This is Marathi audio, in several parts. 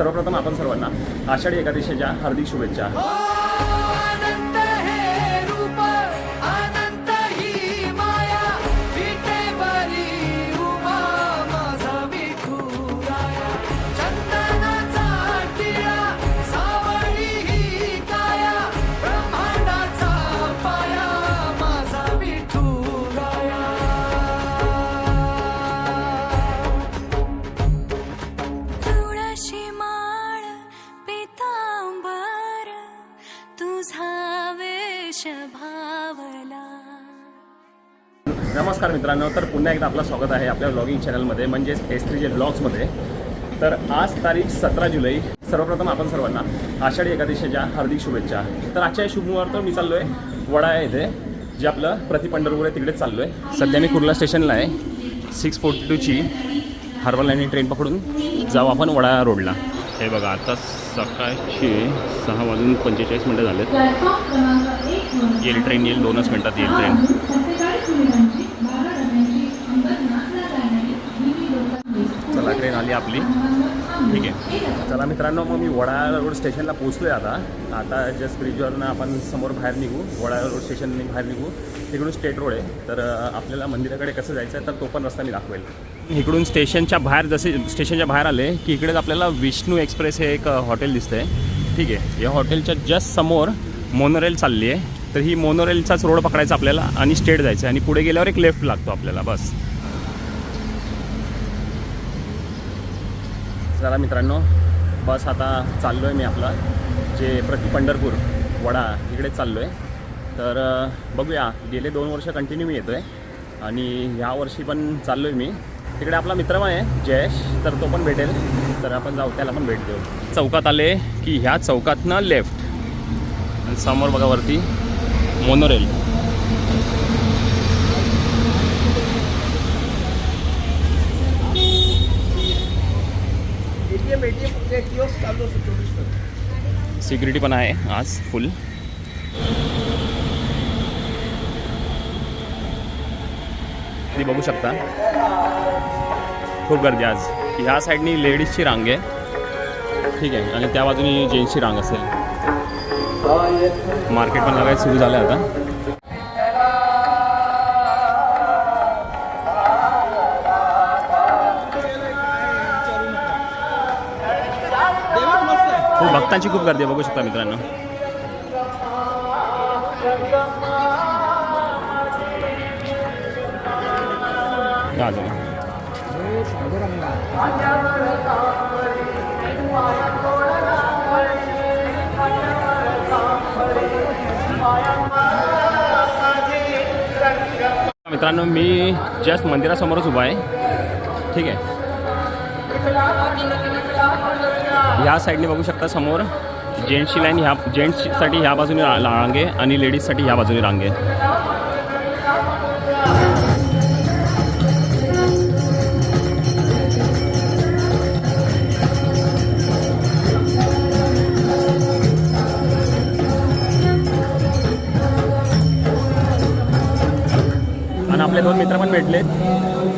सर्वप्रथम आपण सर्वांना आषाढी एकादशीच्या हार्दिक शुभेच्छा. नमस्कार मित्रांनो तर पुन्हा एकदा आपलं स्वागत आहे आपल्या ब्लॉगिंग चॅनलमध्ये म्हणजेच एस थ्री जे ब्लॉग्समध्ये तर आज तारीख सतरा जुलै सर्वप्रथम आपण सर्वांना आषाढी एकादशीच्या हार्दिक शुभेच्छा. तर आजच्या शुभमुहूर्त मी चाललो आहे वडा येथे जे आपलं प्रति पंढरपूर आहे तिकडेच चाललो आहे सध्या मी कुर्ला स्टेशनला आहे. सिक्स फोर्टी टूची हार्बर लाईन ट्रेन पकडून जाऊ आपण वडा रोडला हे बघा आता सकाळचे सहा वाजून पंचेचाळीस मिनटं झालेत. येईल ट्रेन येईल दोनच मिनटात येईल ट्रेन झाली आली आपली. ठीक आहे. चला मित्रांनो मग मी वडाळा रोड स्टेशनला पोचलो आहे आता आता जस्ट ब्रिजवरनं आपण समोर बाहेर निघू. वडाळा रोड स्टेशनने बाहेर निघू. तिकडून स्टेट रोड आहे. तर आपल्याला मंदिराकडे कसं जायचं आहे तर तो पण रस्ता मी दाखवेल. इकडून स्टेशनच्या बाहेर जसे स्टेशनच्या बाहेर आले की इकडेच आपल्याला विष्णू एक्सप्रेस हे एक हॉटेल दिसतंय. ठीक आहे. या हॉटेलच्या जस्ट समोर मोनोरेल चालली आहे. तर ही मोनोरेलचाच रोड पकडायचा आपल्याला आणि स्टेट जायचं आहे. आणि पुढे गेल्यावर एक लेफ्ट लागतो आपल्याला. बस. चला मित्रांनो बस आता चाललो आहे मी आपला जे प्रति पंढरपूर वडा इकडेच चाललो आहे तर बघूया गेले दोन वर्ष कंटिन्यू मी येतो आहे आणि ह्या वर्षी पण चाललो आहे मी. तिकडे आपला मित्र पण आहे जयेश तर तो पण भेटेल. तर आपण जाऊ त्याला पण भेट देऊ. चौकात आले की ह्या चौकातनं लेफ्ट समोर बघा वरती मोनोरेल सिक्युरिटी पण आहे आज फुल बघू शकता खूप गर्दी आज ह्या साईडनी लेडीजची रांग आहे ठीक आणि त्या बाजूनी जेंट्सची रांग असेल मार्केट पण लागायला सुरू झालं आता भक्तांची खूप गर्दी बघू शकता मित्रांनो. मित्रांनो मी जस्ट मंदिरासमोरच उभा आहे. ठीक आहे. या साईडने बघू शकता समोर जेंट्सची लाईन ह्या जेंट्ससाठी ह्या बाजूने रांगे आणि लेडीजसाठी ह्या बाजूने रांगे. आणि आपले दोन मित्र पण भेटले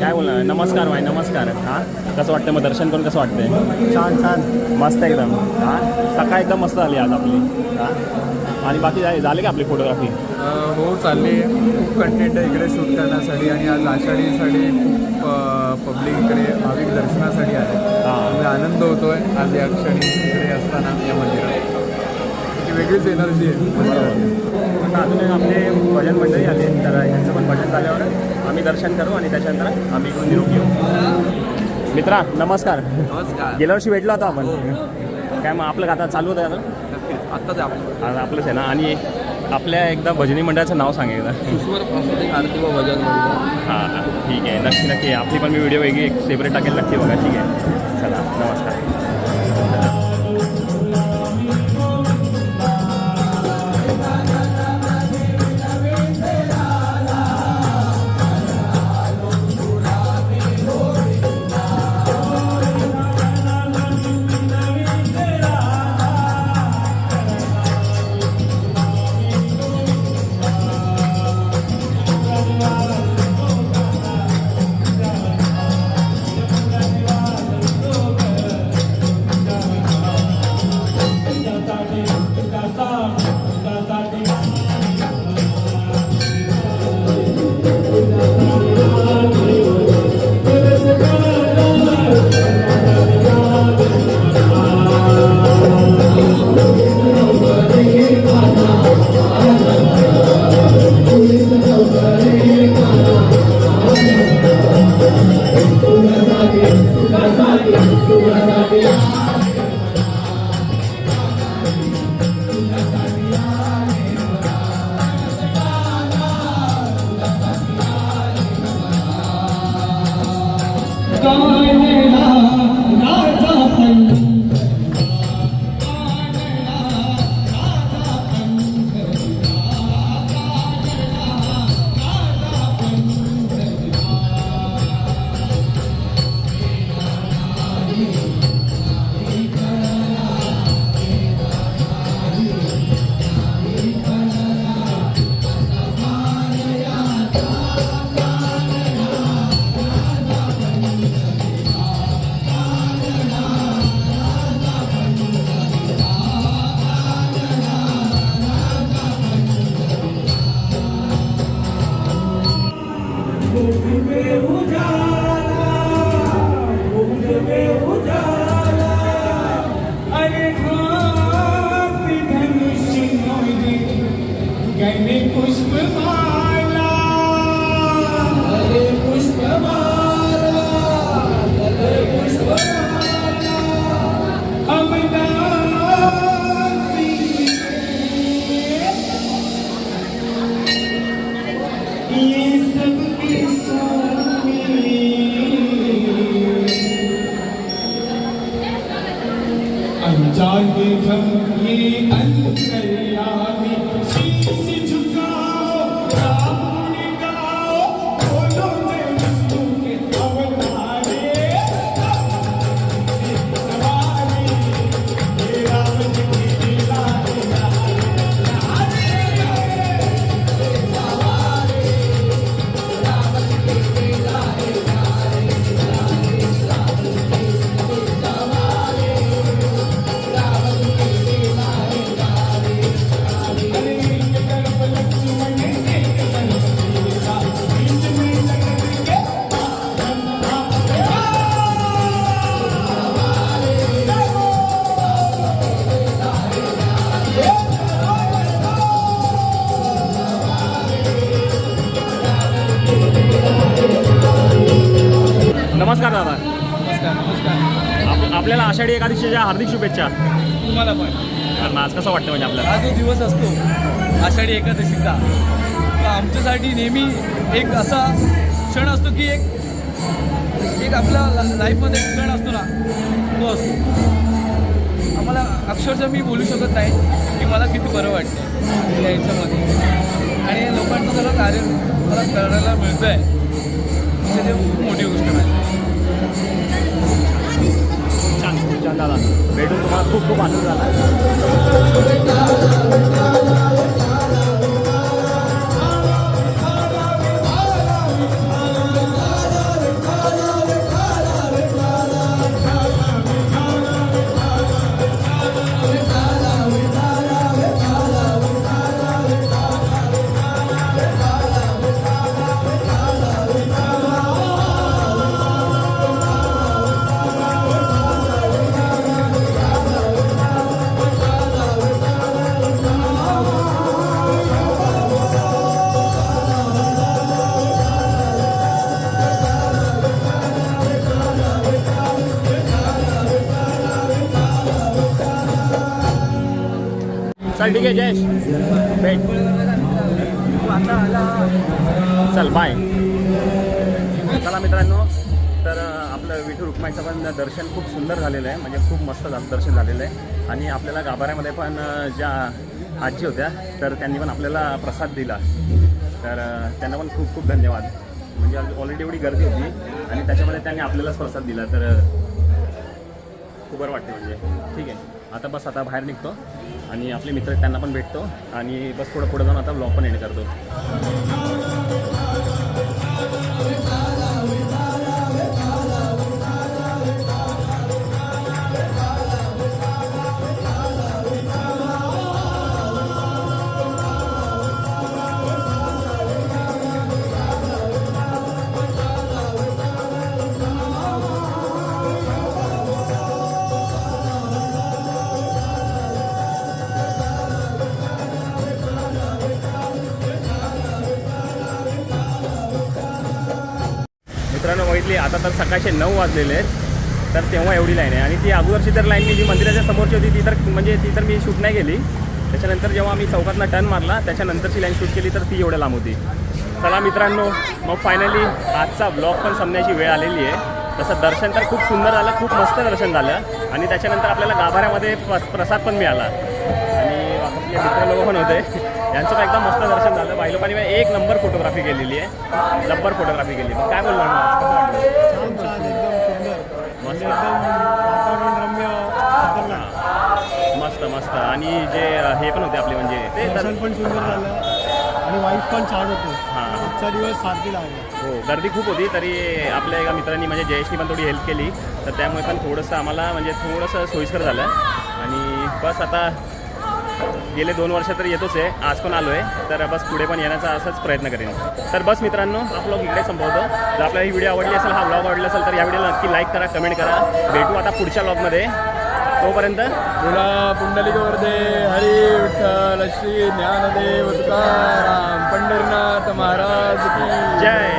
काय बोला नमस्कार भाई नमस्कार. हां? कसं वाटतं मग दर्शन करून कसं वाटतंय? छान छान. मस्त एकदम. हां? सकाळ एकदम मस्त झाली आज आपली. हां? आणि बाकी झाले झाले का आपली फोटोग्राफी? हो चालली खूप कंटेंट आहे इकडे शूट करण्यासाठी आणि आज आषाढीसाठी खूप पब्लिक इकडे भाविक दर्शनासाठी आले. हां. त्यामुळे आनंद होतोय. आज या क्षणी इकडे असताना या मंदिरात. वेगळीच एनर्जी आहे. आता अजून एक आपले भजन मंडळी आले तर यांचं पण भजन झाल्यावर आम्ही दर्शन करू आणि त्याच्यानंतर आम्ही इकडून निरोप घेऊ मित्रा नमस्कार. नमस्कार. गेल्या वर्षी भेटलो होतो आपण. काय मग आपलं आता चालू होतं आता? आत्ताच आपण आज आपलंच आहे ना? आणि आपल्या एकदा भजनी मंडळाचं नाव सांग एकदा. ईश्वर प्राकृतिक आरती व भजन हां हां. ठीक आहे. नक्की नक्की. आपली पण मी व्हिडिओ वेगळी एक सेपरेट टाकेल. नक्की बघा. ठीक आहे. चला. काय मेला राजा पण आषाढी एकादशीच्या हार्दिक शुभेच्छा. तुम्हाला पण. कारण आज कसं वाटतं म्हणजे आपल्याला? हा जो दिवस असतो आषाढी एकादशीचा तो आमच्यासाठी नेहमी एक असा क्षण असतो की एक एक आपल्या ला- लाईफमध्ये एक क्षण असतो ना तो असतो. आम्हाला अक्षरशः मी बोलू शकत नाही की मला किती बरं वाटतं याच्यामध्ये. आणि लोकांचं सगळं कार्य मला करायला मिळतं आहे म्हणजे मोठी गोष्ट आहे. छान भेटून तुम्हाला खूप खूप आनंद झाला. चल ठीक आहे जयेश. भेट. चल बाय चला मित्रांनो तर आपलं विठू रुक्माईचं पण दर्शन खूप सुंदर झालेलं आहे. म्हणजे खूप मस्त झालं दर्शन झालेलं आहे. आणि आपल्याला गाभाऱ्यामध्ये पण ज्या आजी होत्या तर त्यांनी पण आपल्याला प्रसाद दिला. तर त्यांना पण खूप खूप धन्यवाद. म्हणजे ऑलरेडी एवढी गर्दी होती आणि त्याच्यामध्ये त्यांनी आपल्यालाच प्रसाद दिला. तर खूप बरं वाटते म्हणजे. ठीक आहे. आता बस आता बाहेर निघतो आणि आपले मित्र त्यांना पण भेटतो आणि बस थोडं पुढे जाऊन आता ब्लॉग पण एंड करतो. आता तर सकाळचे नऊ वाजलेले आहेत. तर तेव्हा एवढी लाईन आहे. आणि ती अगोदरची तर लाईन मी जी मंदिराच्या समोरची होती ती तर म्हणजे ती तर मी शूट नाही केली. त्याच्यानंतर जेव्हा मी चौकातला टर्न मारला त्याच्यानंतरची लाईन शूट केली तर ती एवढ्या लांब होती. चला मित्रांनो मग फायनली आजचा ब्लॉग पण संपण्याची वेळ आलेली आहे. तसं दर्शन तर खूप सुंदर झालं खूप मस्त दर्शन झालं. आणि त्याच्यानंतर आपल्याला गाभाऱ्यामध्ये प्रसाद पण मिळाला. आपले मित्र लोक पण होते. यांचं पण एकदम मस्त दर्शन झालं. बाई लोकांनी एक नंबर फोटोग्राफी केलेली आहे. जब्बर फोटोग्राफी केली. मग काय बोलणार सुंदर. मस्त. मस्त मस्त. आणि जे हे पण होते आपले म्हणजे. ते दर्शन पण सुंदर झालं. आणि वाईफ पण छान होती. हां. दिवस सारखी लागला. हो गर्दी खूप होती तरी आपल्या एका मित्रांनी म्हणजे जयेशनी पण थोडी हेल्प केली. तर त्यामुळे पण थोडंसं आम्हाला म्हणजे थोडंसं सोयीस्कर झालं. आणि बस आता गेले दोन वर्ष तर येतोच आहे. आज पण आलो आहे तर बस पुढे पण येण्याचा असाच प्रयत्न करेन. तर बस मित्रांनो हा ब्लॉग इकडे संपवतो. जर आपल्याला ही व्हिडिओ आवडली असेल हा ब्लॉग आवडला असेल तर या व्हिडिओला नक्की लाईक करा कमेंट करा. भेटू आता पुढच्या ब्लॉगमध्ये तोपर्यंत बोला पुंडलिक वर्धे हरी विठ्ठल श्री ज्ञानदेव तुकाराम पंढरीनाथ महाराज की जय.